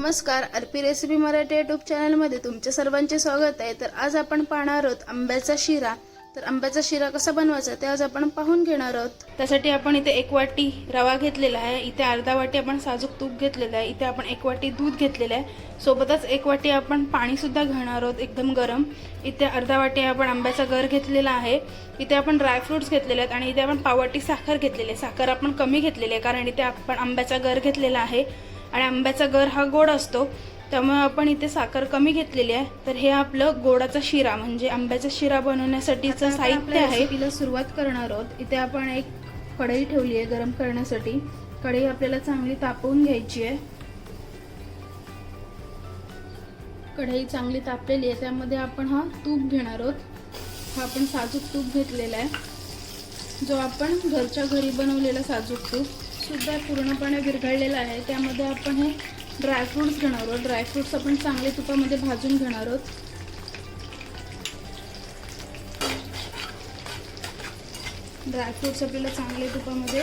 नमस्कार RP recipe Marathi YouTube चॅनलमध्ये तुमच्या सर्वांचे स्वागत आहे. तर आज आपण पाहणार आहोत आंब्याचा शिरा. तर आंब्याचा शिरा कसा बनवायचा ते आज आपण पाहून घेणार आहोत. त्यासाठी आपण इथे एक वाटी रवा घेतलेला आहे. इथे अर्धा वाटी आपण साजूक तूप घेतलेलं आहे. इथे आपण एक वाटी दूध घेतलेलं आहे. सोबतच एक वाटी आपण पाणीसुद्धा घेणार आहोत एकदम गरम. इथे अर्धा वाटी आपण आंब्याचा गर घेतलेला आहे. इथे आपण ड्रायफ्रुट्स घेतलेले आहेत आणि इथे आपण पाववाटी साखर घेतलेली आहे. साखर आपण कमी घेतलेली आहे कारण इथे आपण आंब्याचा गर घेतलेला आहे. आणि आंब्याचा गर हा गोड असतो त्यामुळे आपण इथे साखर कमी घेतलेली आहे. तर हे आपलं गोडाचा शिरा म्हणजे आंब्याचा शिरा बनवण्यासाठीचं साहित्य आहे. तिला सुरुवात करणार आहोत. इथे आपण एक कढई ठेवली आहे गरम करण्यासाठी. कढई आपल्याला चांगली तापवून घ्यायची आहे. कढई चांगली तापलेली आहे त्यामध्ये आपण हा तूप घेणार आहोत. हा आपण साजूक तूप घेतलेला आहे. जो आपण घरच्या घरी बनवलेला साजूक तूप. सुद्धा पूर्णपणे विरघळलेलं आहे. त्यामध्ये आपण हे ड्रायफ्रुट्स घेणार आहोत. ड्रायफ्रुट्स आपण चांगले तुपामध्ये भाजून घेणार आहोत. ड्रायफ्रुट्स आपल्याला चांगले तुपामध्ये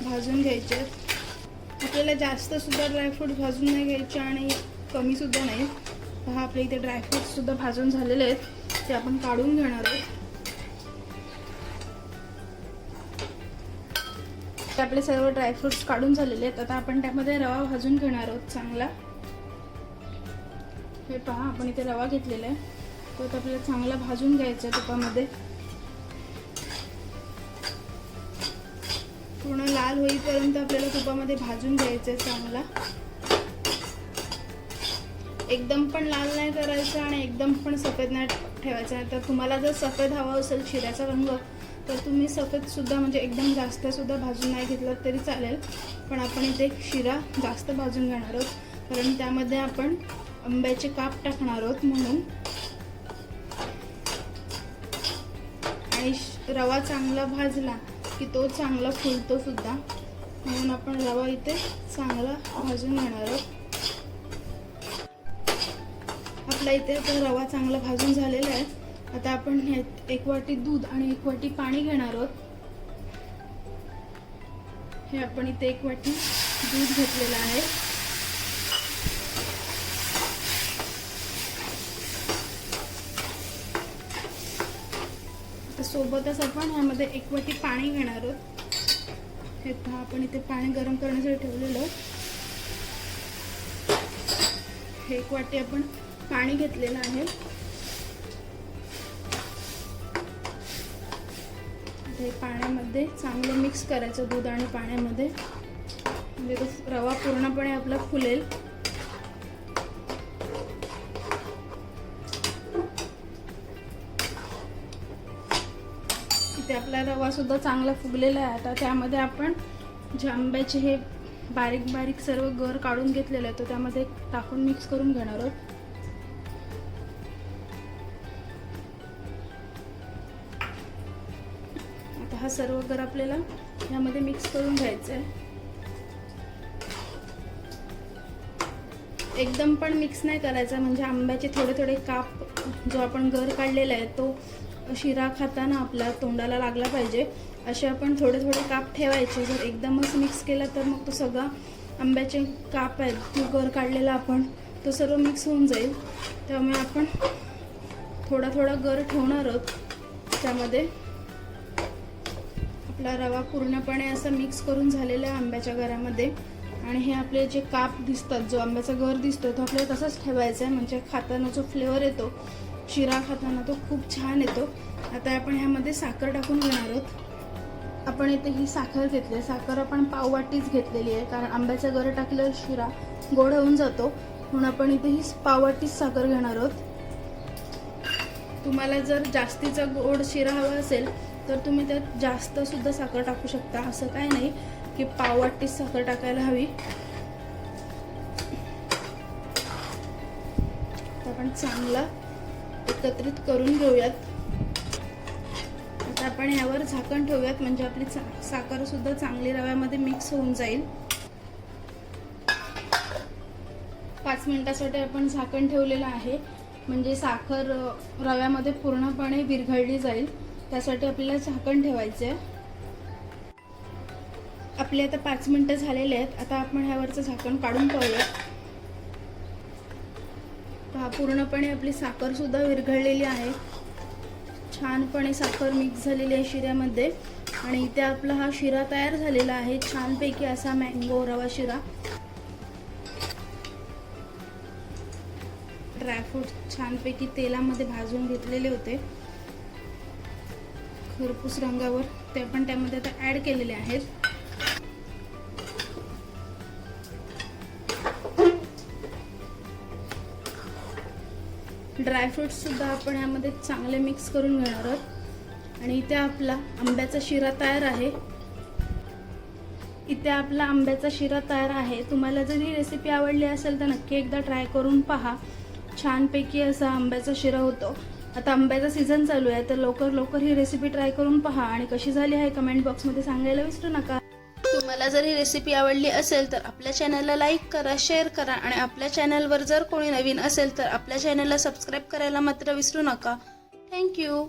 भाजून घ्यायचे आहेत. आपल्याला जास्त सुद्धा ड्रायफ्रूट भाजून नाही घ्यायचे आणि कमी सुद्धा नाही. पहा आपल्या इथे ड्रायफ्रुट्स सुद्धा भाजून झालेले आहेत. ते आपण काढून घेणार आहोत. ते आपले सर्व ड्रायफ्रुट्स काढून झालेले आहेत. आता आपण त्यामध्ये रवा भाजून घेणार आहोत चांगला. हे पहा आपण इथे रवा घेतलेला आहे. तो आपल्याला चांगला भाजून घ्यायचा तुपामध्ये. पूर्ण लाल होईपर्यंत आपल्याला तुपामध्ये भाजून घ्यायचं आहे चांगला. एकदम पण लाल नाही करायचं आणि एकदम पण सफेद नाही ठेवायचं. आहे तर तुम्हाला जर सफेद हवा असेल शिऱ्याचा रंग तर तुम्ही सफेदसुद्धा म्हणजे एकदम जास्तसुद्धा भाजून नाही घेतलं तरी चालेल. पण आपण इथे शिरा जास्त भाजून घेणार आहोत. कारण त्यामध्ये आपण आंब्याचे काप टाकणार आहोत म्हणून. आणि श- रवा चांगला भाजला की तो चांगला फुलतो सुद्धा. म्हणून आपण रवा इथे चांगला भाजून घेणार आहोत. आपला इथे आता रवा चांगला भाजून झालेला आहे. आता आपण एक वाटी दूध आणि एक वाटी पाणी घेणार आहोत. हे आपण इथे एक वाटी दूध घेतलेलं आहे. आता सोबतच आपण ह्यामध्ये एक वाटी पाणी घेणार आहोत. हे पहा आपण इथे पाणी गरम करण्यासाठी ठेवलेलं. हे एक वाटी आपण पाणी घेतलेलं आहे. हे पाण्यामध्ये चांगलं मिक्स करायचं दूध आणि पाण्यामध्ये. म्हणजे तो रवा पूर्णपणे आपला फुलेल. इथे आपला रवा सुद्धा चांगला फुगलेला आहे. आता त्यामध्ये आपण जे हे बारीक बारीक सर्व गर काढून घेतलेलं आहे. तो त्यामध्ये टाकून मिक्स करून घेणार आहोत. हा सर्व गर आपल्याला. यामध्ये मिक्स करून घ्यायचं आहे एकदम पण मिक्स नाही करायचा म्हणजे आंब्याचे थोडे थोडे काप जो आपण गर काढलेला आहे तो शिरा खाताना आपल्या तोंडाला लागला पाहिजे. असे आपण थोडे थोडे काप ठेवायचे. जर एकदमच मिक्स केला तर मग तो सगळा आंब्याचे काप आहेत तो गर काढलेला आपण तो सर्व मिक्स होऊन जाईल. त्यामुळे आपण थोडा थोडा गर ठेवणार आहोत त्यामध्ये. आपला रवा पूर्णपणे असा मिक्स करून झालेला आहे आंब्याच्या घरामध्ये. आणि हे आपले जे काप दिसतात जो आंब्याचा घर दिसतो तो आपल्याला तसाच ठेवायचा आहे. म्हणजे खाताना जो फ्लेवर येतो शिरा खाताना तो खूप छान येतो. आता आपण ह्यामध्ये साखर टाकून घेणार आहोत. आपण इथे ही साखर घेतली आहे. साखर आपण पाववाटीच घेतलेली आहे. कारण आंब्याचं गर टाकल्यावर शिरा गोड होऊन जातो. म्हणून आपण इथे ही पाववाटीच साखर घेणार आहोत. तुम्हाला जर जास्तीचा गोड शिरा हवा असेल तर तुम्ही त्यात जास्त सुद्धा साखर टाकू शकता. असं काय नाही की पाववाटीच साखर टाकायला हवी. तर आपण चांगला एकत्रित करून घेऊयात. आता आपण यावर झाकण ठेवूयात म्हणजे आपली चा- साखर सुद्धा चांगली रव्यामध्ये मिक्स होऊन जाईल. पाच मिनिटासाठी आपण झाकण ठेवलेलं आहे. म्हणजे साखर रव्यामध्ये पूर्णपणे विरघळली जाईल. त्यासाठी आपल्याला झाकण ठेवायचं आहे. आपले आता पाच मिनटं झालेले आहेत. आता आपण ह्यावरचं झाकण काढून पाहूया. पहा पूर्णपणे आपली साखरसुद्धा विरघळलेली आहे. छानपणे साखर मिक्स झालेली आहे शिऱ्यामध्ये. आणि इथे आपला हा शिरा तयार झालेला आहे. छानपैकी असा मँगो रवा शिरा. ड्रायफ्रूट छानपैकी तेलामध्ये भाजून घेतलेले होते. खरपूस रंगावर ते पण त्यामध्ये आता ॲड केलेले आहेत. ड्रायफ्रुट्स सुद्धा आपण यामध्ये चांगले मिक्स करून घेणार आहोत. आणि इथे आपला आंब्याचा शिरा तयार आहे. इथे आपला आंब्याचा शिरा तयार आहे. तुम्हाला जर ही रेसिपी आवडली असेल तर नक्की एकदा ट्राय करून पहा. छानपैकी असा आंब्याचा शिरा होतो. आता आंब्याचा सीझन चालू आहे तर लवकर लवकर ही रेसिपी ट्राय करून पहा. आणि कशी झाली आहे कमेंट बॉक्समध्ये सांगायला विसरू नका. तुम्हाला जर ही रेसिपी आवडली असेल तर आपल्या चॅनलला लाईक करा शेअर करा. आणि आपल्या चॅनलवर जर कोणी नवीन असेल तर आपल्या चॅनलला सबस्क्राईब करायला मात्र विसरू नका. थँक्यू